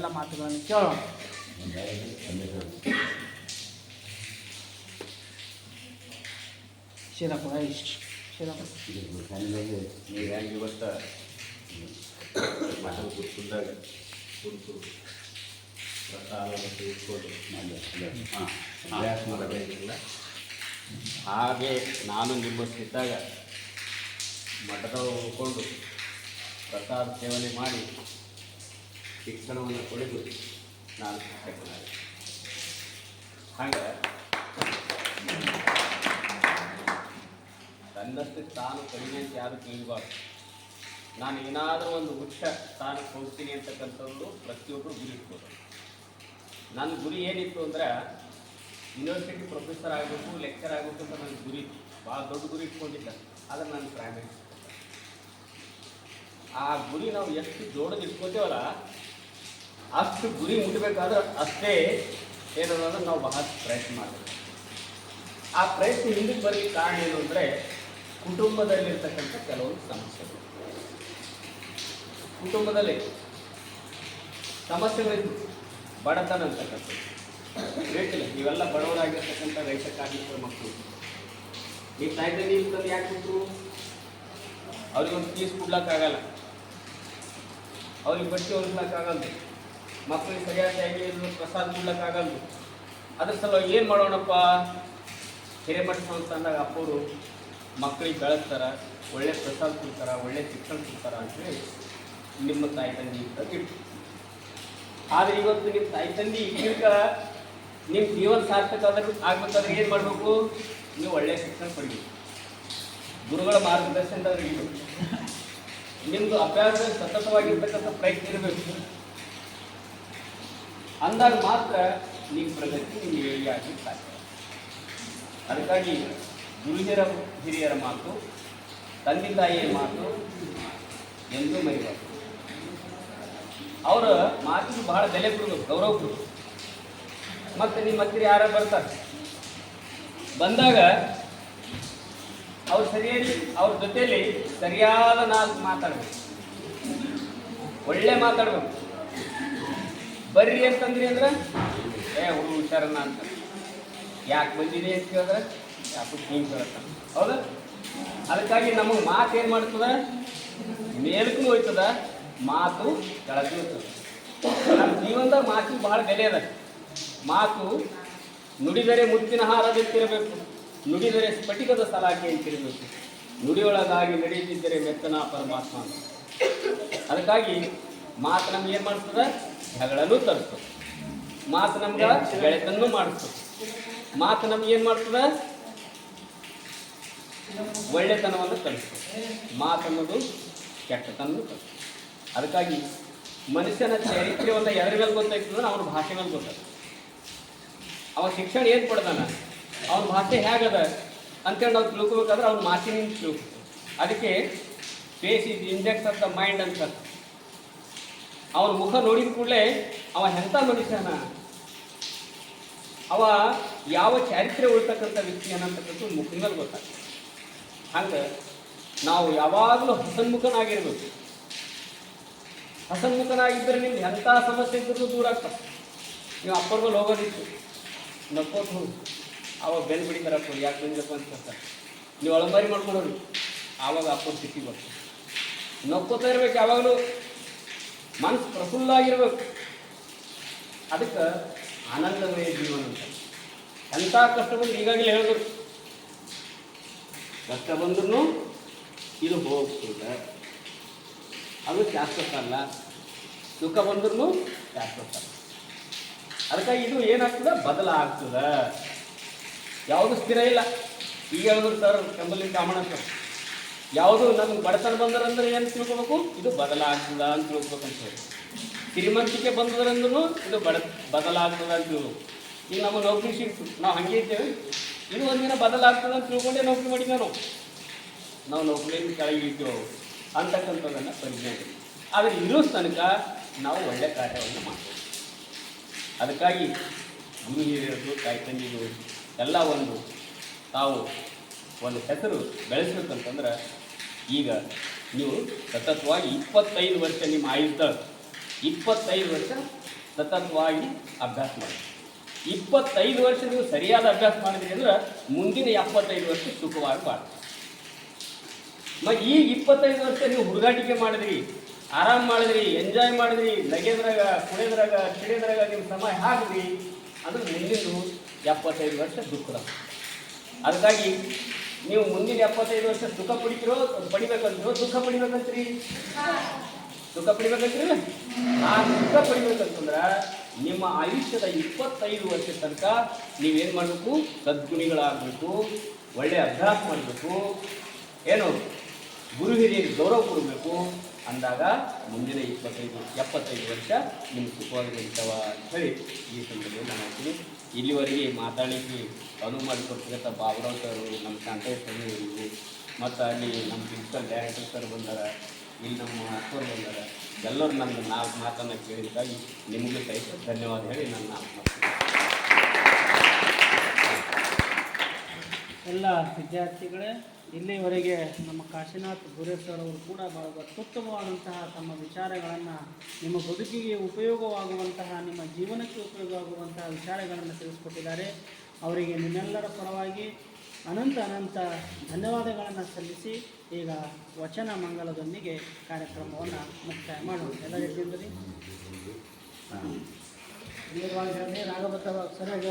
ಅವರೆಲ್ಲ ಮಾತುಗಳನ್ನು ಕೇಳೋಣ. ಶ್ರೀರಾಮ ಇಷ್ಟು ಶ್ರೀರಾಮ ನೀವು ಹೆಂಗೆ ಇವತ್ತು ಪ್ರಸಾದ ಇಟ್ಕೊಂಡು ಹಾಂ ಹಾಗೆ ನಾನು ನಿಮ್ಮ ಮಠದ ಉಳ್ಕೊಂಡು ಪ್ರಸಾದ ಸೇವನೆ ಮಾಡಿ ಶಿಕ್ಷಣವನ್ನು ಪಡೆದು ನಾನು ಶಿಕ್ಷಕನಾಗಿ ಹಾಗೆ ತನ್ನಷ್ಟು ತಾನು ಕಡಿಮೆ ಯಾರು ತಿಳಿಬಾರ್ದು ನಾನು ಏನಾದರೂ ಒಂದು ಉಚ್ಚ ತಾನು ಹೋಗ್ತೀನಿ ಅಂತಕ್ಕಂಥದ್ದು ಪ್ರತಿಯೊಬ್ಬರು ಗುರಿ ಇಟ್ಬೋದು ನನ್ನ ಗುರಿ ಏನಿತ್ತು ಅಂದ್ರೆ ಯೂನಿವರ್ಸಿಟಿ ಪ್ರೊಫೆಸರ್ ಆಗಬೇಕು ಲೆಕ್ಚರ್ ಆಗಬೇಕು ಅಂತ ನನ್ನ ಗುರಿ ಇತ್ತು. ಭಾಳ ದೊಡ್ಡ ಗುರಿ ಇಟ್ಕೊಂಡಿದ್ದೆ. ಆದರೆ ನಾನು ಪ್ರೈವೇಟ್ ಆ ಗುರಿ ನಾವು ಎಷ್ಟು ಜೋಡಲ್ಲಿ ಇಟ್ಕೋತೇವಲ್ಲ ಅಷ್ಟು ಗುರಿ ಮುಟ್ಟಬೇಕಾದ್ರೆ ಅಷ್ಟೇ ಏನಂದ್ರೆ ನಾವು ಬಹಳ ಪ್ರಯತ್ನ ಮಾಡಬೇಕು ಆ ಪ್ರಯತ್ನ ಹಿಂದಕ್ಕೆ ಬರಲಿಕ್ಕೆ ಕಾರಣ ಏನು ಅಂದರೆ ಕುಟುಂಬದಲ್ಲಿರ್ತಕ್ಕಂಥ ಕೆಲವೊಂದು ಸಮಸ್ಯೆಗಳು. ಕುಟುಂಬದಲ್ಲಿ ಸಮಸ್ಯೆಗಳಿದ್ದು ಬಡತನ ಅಂತಕ್ಕಂಥದ್ದು. ಬೇಕಿಲ್ಲ, ನೀವೆಲ್ಲ ಬಡವರಾಗಿರ್ತಕ್ಕಂಥ ರೈತ ಕಾರ್ಮಿಕರ ಮಕ್ಕಳು. ನೀವು ತಾಯಿ ನೀರು ತಂದು ಯಾಕೆ ಬಿಟ್ಟರು ಅವ್ರಿಗೊಂದು ಫೀಸ್ ಕೊಡ್ಲಕ್ಕಾಗಲ್ಲ. ಅವ್ರಿಗೆ ಬಟ್ಟೆ ಹೊಲಿಸ್ಲಿಕ್ಕಾಗಲ್ಲ ಮಕ್ಕಳಿಗೆ ಸರಿಯಾದ ಟೈಮಿಗೆ ಪ್ರಸಾದ ಕೊಡ್ಲಿಕ್ಕಾಗಲ್ಲ ಅದ್ರ ಸಲುವಾಗಿ ಏನು ಮಾಡೋಣಪ್ಪ? ಹಿರೇಮಠ ಸಂಸ್ಥಾನದಾಗ ಅಪ್ಪವರು ಮಕ್ಕಳಿಗೆ ಬೆಳೆಸ್ತಾರೆ, ಒಳ್ಳೆ ಪ್ರಸಾದ ಕೊಡ್ತಾರೆ, ಒಳ್ಳೆ ಶಿಕ್ಷಣ ಕೊಡ್ತಾರೆ ಅಂತೇಳಿ ನಿಮ್ಮ ತಾಯಿ ತಂದೆ ಅಂತ ಇಟ್ಟು ಆದರೆ ಇವತ್ತು ನಿಮ್ಮ ತಾಯಿ ತಂದೆ ಈಗ ನಿಮ್ಮ ಜೀವನ ಸಾರ್ಥಕ ಆದ್ರೆ ಆಗ್ಬೇಕಾದ್ರೆ ಏನು ಮಾಡಬೇಕು? ನೀವು ಒಳ್ಳೆ ಶಿಕ್ಷಣ ಪಡಿಬೇಕು ಗುರುಗಳ ಮಾರ್ಗದರ್ಶನದಾಗ ಇರಬೇಕು ನಿಮ್ಮದು ಅಭ್ಯಾಸ ಸತತವಾಗಿರ್ತಕ್ಕಂಥ ಪ್ರಯತ್ನ ಇರಬೇಕು. ಅಂದಾಗ ಮಾತ್ರ ನಿಮ್ಮ ಪ್ರಗತಿ ನಿಮಗೆ ವೇಳಿಯಾಗಲಿಕ್ಕೆ ಸಾಧ್ಯ. ಅದಕ್ಕಾಗಿ ಗುರುಜರ ಹಿರಿಯರ ಮಾತು, ತಂದೆ ತಾಯಿಯ ಮಾತು ಎಂದೂ ಮರಿಬಾರ್ದು ಅವರ ಮಾತಿಗೆ ಬಹಳ ಬೆಲೆ ಕೊಡಬೇಕು ಗೌರವ ಕೊಡಬೇಕು ಮತ್ತು ನಿಮ್ಮ ಹತ್ತಿರ ಯಾರು ಬರ್ತಾರೆ. ಬಂದಾಗ ಅವ್ರು ಸರಿಯಾಗಿ, ಅವ್ರ ಜೊತೆಯಲ್ಲಿ ಸರಿಯಾದ ನಾಲ್ಕು ಮಾತಾಡಬೇಕು. ಒಳ್ಳೆ ಮಾತಾಡ್ಬೇಕು. ಬರ್ರಿ ಅಂತಂದ್ರಿ ಅಂದ್ರೆ? ಏ ಹುಡುಗ ಹುಷಾರನ್ನ ಅಂತ. ಯಾಕೆ ಬಂದಿದೆ ಅಂತ ಕೇಳಿದ್ರೆ? ಯಾಕೆ ಹಿಂಗೆ ಕೇಳತ್ತ. ಹೌದಾ? ಅದಕ್ಕಾಗಿ ನಮಗೆ ಮಾತು ಏನು ಮಾಡ್ತದ? ಮೇಲಕ್ಕೂ ಹೋಯ್ತದ, ಮಾತು ಕೆಳಗೂ ಹೋಯ್ತದ. ನಮ್ಮ ಜೀವನದಾಗ ಮಾತು ಬಹಳ ಬೆಲೆ ಅದ. ಮಾತು ನುಡಿದರೆ ಮುತ್ತಿನ ಹಾರದಂತಿರಬೇಕು ನುಡಿದರೆ ಸ್ಫಟಿಕದ ಸಲಾಕೆ ಅಂತಿರಬೇಕು. ನುಡಿಯೊಳಗಾಗಿ ನಡೆಯುತ್ತಿದ್ದರೆ ಮೆತ್ತನ ಪರಮಾತ್ಮ ಅದಕ್ಕಾಗಿ ಮಾತು ನಮ್ಗೆ ಏನು ಮಾಡ್ತದ ಜಗಳನೂ ತರಿಸ್ತದೆ ಮಾತು ನಮ್ಗೆ ಗೆಳೆತನೂ ಮಾಡಿಸ್ತದೆ ಮಾತು ನಮ್ಗೆ ಏನು ಮಾಡ್ತದೆ? ಒಳ್ಳೆತನವನ್ನು ಕಲಿಸ್ತದೆ ಮಾತು ಅನ್ನೋದು ಕೆಟ್ಟತನೂ ಅದಕ್ಕಾಗಿ ಮನುಷ್ಯನ ಚರಿತ್ರೆ ಒಂದು ಎದ್ರ ಮೇಲೆ ಗೊತ್ತಾಗ್ತದೆ? ಅವನ ಭಾಷೆ ಮೇಲೆ ಗೊತ್ತಾಗ್ತದೆ. ಅವ ಶಿಕ್ಷಣ ಏನು ಕೊಡ್ತಾನ? ಅವನ ಭಾಷೆ ಹೇಗದ ಅಂತೇಳಿ ನಾವು ತಿಳ್ಕೊಬೇಕಾದ್ರೆ ಅವ್ನ ಮಾತಿನಿಂದ ತಿಳ್ಕೊಬೇಕು. ಅದಕ್ಕೆ face is index the mind ಅಂತ. ಅವನ ಮುಖ ನೋಡಿದ ಕೂಡಲೇ ಅವ ಎಂಥ ಮನುಷ್ಯನ? ಅವ ಯಾವ ಚಾರಿತ್ರ್ಯ ಉಳ್ತಕ್ಕಂಥ ವ್ಯಕ್ತಿ ಅನ್ನತಕ್ಕಂಥ ಮುಖದ ಮೇಲೆ ಗೊತ್ತಾಗ್ತದೆ. ಹಂಗೆ ನಾವು ಯಾವಾಗಲೂ ಹಸನ್ಮುಖನಾಗಿರ್ಬೇಕು. ಹಸನ್ಮುಖನಾಗಿದ್ದರೆ ನಿಮ್ಗೆ ಎಂಥ ಸಮಸ್ಯೆ ಇದ್ರೂ ದೂರ ಆಗ್ತದೆ. ನೀವು ಅಪ್ಪರ್ಗಲ್ಲಿ ಹೋಗೋದಿತ್ತು ನಕ್ಕೋತ ಹೋಗಿ ಅವಾಗ ಬೆಲ್ ಬಿಡಿತಾರಪ್ಪ ಯಾಕೆ ಬಂದಿರಪ್ಪ ಅಂತ ಕೇಳ್ತಾರೆ. ನೀವು ಅಳಂಬಾರಿ ಮಾಡ್ಕೊಳ್ಳೋರು ಆವಾಗ ಅಪ್ಪನ ಸಿಕ್ಕಿ ಬರ್ತದೆ ನಕ್ಕೋತಾ ಇರ್ಬೇಕು ಯಾವಾಗಲೂ. ಮನಸ್ಸು ಪ್ರಫುಲ್ಲ ಆಗಿರ್ಬೇಕು. ಅದಕ್ಕೆ ಆನಂದಮಯ ಜೀವನ ಅಂತ. ಎಂಥ ಕಷ್ಟ ಬಂದು ಈಗಾಗಲೇ ಹೇಳಿದ್ರು ಕಷ್ಟ ಬಂದ್ರೂ ಇದು ಹೋಗ್ತದೆ. ಅದು ಶಾಶ್ವತ ಅಲ್ಲ. ಸುಖ ಬಂದ್ರೂ ಶಾಶ್ವತ. ಅಲ್ಲ ಅದಕ್ಕೆ ಇದು ಏನಾಗ್ತದೆ? ಬದಲಾಗ್ತದೆ. ಯಾವುದು ಸ್ಥಿರ ಇಲ್ಲ. ಈಗ ಹೇಳಿದ್ರು ಸರ್ ಕೆಂಬಲ್ಲಿ ಕಾಮಣ್ಣ ಸರ್ ಯಾವುದು ನಮ್ಗೆ ಬಡತನ ಬಂದರಂದ್ರೆ ಏನು ತಿಳ್ಕೊಬೇಕು? ಇದು ಬದಲಾಗ್ತದ ಅಂತ ತಿಳ್ಕೊಬೇಕು ಅಂತ ಹೇಳಿ. ಶ್ರೀಮಂತಿಕೆ ಬಂದದ್ರಂದ್ರೂ ಇದು ಬಡ, ಬದಲಾಗ್ತದ ಅಂತ ಈಗ ನಮ್ಮ ನೌಕರಿ ಸಿಕ್ತು ನಾವು ಹಂಗೆ ಇದ್ದೇವೆ. ಇದು ಒಂದಿನ ಬದಲಾಗ್ತದೆ ಅಂತ ತಿಳ್ಕೊಂಡೇ ನೌಕರಿ ಮಾಡಿದ್ವಿ ನಾವು. ನಾವು ನೌಕರಿ ಕೆಳಗೆ ಅಂತಕ್ಕಂಥದ್ದನ್ನು ಪರಿಜ್ಞಾನ. ಆದರೆ ಇರೋ ತನಕ ನಾವು ಒಳ್ಳೆ ಕಾರ್ಯವನ್ನು ಮಾಡ್ತೀವಿ. ಅದಕ್ಕಾಗಿ ಗುರು ಹಿರಿಯರು ತಾಯಿ ಎಲ್ಲ ಒಂದು ತಾವು ಒಂದು ಹೆಸರು ಬೆಳೆಸ್ಬೇಕಂತಂದ್ರೆ ಈಗ ನೀವು ಸತತವಾಗಿ ಇಪ್ಪತ್ತೈದು ವರ್ಷ ನಿಮ್ಮ ಆಯುಧ ಇಪ್ಪತ್ತೈದು ವರ್ಷ ಸತತವಾಗಿ ಅಭ್ಯಾಸ ಮಾಡಿ. ಇಪ್ಪತ್ತೈದು ವರ್ಷ ನೀವು ಸರಿಯಾದ ಅಭ್ಯಾಸ ಮಾಡಿದ್ರಿ ಅಂದ್ರೆ ಮುಂದಿನ ಎಪ್ಪತ್ತೈದು ವರ್ಷ ಸುಖವಾಗಿ ಬಾಳ. ಮಗ ಈಗ ಇಪ್ಪತ್ತೈದು ವರ್ಷ ನೀವು ಹುಡುಗಾಟಿಕೆ ಮಾಡಿದ್ರಿ, ಆರಾಮ್ ಮಾಡಿದ್ರಿ, ಎಂಜಾಯ್ ಮಾಡಿದ್ರಿ ನಗೆದ್ರಾಗ ಕುಡಿಯೋದ್ರಾಗ ಚಿಡಿಯೋದ್ರಾಗ ನಿಮ್ಮ ಸಮಯ ಹಾಕಿದ್ರಿ ಅಂದ್ರೆ ಮುಂದಿನ ಎಪ್ಪತ್ತೈದು ವರ್ಷ ದುಃಖದ. ಅದಕ್ಕಾಗಿ ನೀವು ಮುಂದಿನ ಎಪ್ಪತ್ತೈದು ವರ್ಷ ಸುಖ ಪಡಿತಿರೋ ಪಡಿಬೇಕಂತಿರೋ ದುಃಖ ಪಡಿಬೇಕಂತ್ರಿ? ದುಃಖ ಪಡಿಬೇಕಂತ್ರಿ ಆ ಸುಖ ಪಡಿಬೇಕಂತಂದ್ರ ನಿಮ್ಮ ಆಯುಷ್ಯದ ಇಪ್ಪತ್ತೈದು ವರ್ಷ ತನಕ ನೀವೇನು ಮಾಡಬೇಕು? ಸದ್ಗುಣಿಗಳಾಗಬೇಕು, ಒಳ್ಳೆ ಅಭ್ಯಾಸ ಮಾಡಬೇಕು, ಏನು ಗುರು ಹಿರಿಯರಿಗೆ ಗೌರವ ಕೊಡಬೇಕು ಅಂದಾಗ ಮುಂದಿನ ಇಪ್ಪತ್ತೈದು, ಎಪ್ಪತ್ತೈದು ವರ್ಷ ನಿಮ್ಗೆ ಸುಖವಾಗಿ ಅಂತ ಹೇಳಿ ಈ ಸಂದರ್ಭದಲ್ಲಿ ನಾನು ಹೇಳ್ತೀನಿ. ಇಲ್ಲಿವರೆಗೆ ಮಾತಾಡಲಿಕ್ಕೆ ಅನುವು ಮಾಡಿಕೊಡ್ತಕ್ಕಂಥ ಬಾಬುರಾವ್ ಸರ್ ನಮ್ಮ ಸರ್ ಇವರು ಮತ್ತು ಅಲ್ಲಿ ನಮ್ಮ ಪ್ರಿನ್ಸಿಪಲ್ ಡೈರೆಕ್ಟರ್ ಸರ್ ಬಂದಾರ, ಇಲ್ಲಿ ನಮ್ಮ ಅಕ್ಕವ್ರು ಬಂದಾರ. ಎಲ್ಲರೂ ನನ್ನ ನಾಲ್ಕು ಮಾತನ್ನು ಕೇಳಿದ್ದಾಗಿ ನಿಮಗೆ ಸಹಿತ ಧನ್ಯವಾದ ಹೇಳಿ ನನ್ನ ನಾಲ್ಕು ಎಲ್ಲ ವಿದ್ಯಾರ್ಥಿಗಳೇ ಇಲ್ಲಿವರೆಗೆ ನಮ್ಮ ಕಾಶಿನಾಥ್ ಗುರೇಶ್ವರ್ ಅವರು ಕೂಡ ಬಹಳ ಅತ್ಯುತ್ತಮವಾದಂತಹ ತಮ್ಮ ವಿಚಾರಗಳನ್ನು, ನಿಮ್ಮ ಬದುಕಿಗೆ ಉಪಯೋಗವಾಗುವಂತಹ, ನಿಮ್ಮ ಜೀವನಕ್ಕೆ ಉಪಯೋಗವಾಗುವಂತಹ ವಿಚಾರಗಳನ್ನು ತಿಳಿಸ್ಕೊಟ್ಟಿದ್ದಾರೆ. ಅವರಿಗೆ ನಿಮ್ಮೆಲ್ಲರ ಪರವಾಗಿ ಅನಂತ ಅನಂತ ಧನ್ಯವಾದಗಳನ್ನು ಸಲ್ಲಿಸಿ ಈಗ ವಚನ ಮಂಗಲದೊಂದಿಗೆ ಕಾರ್ಯಕ್ರಮವನ್ನು ಮುಕ್ತಾಯ ಮಾಡೋಣ. ಎಲ್ಲ ಹೇಳ್ತೀನಿ ನೇರವಾಗಿ ಹೇಳಿ ರಾಘವತ್ತ ಸರಿಯಾಗಿ.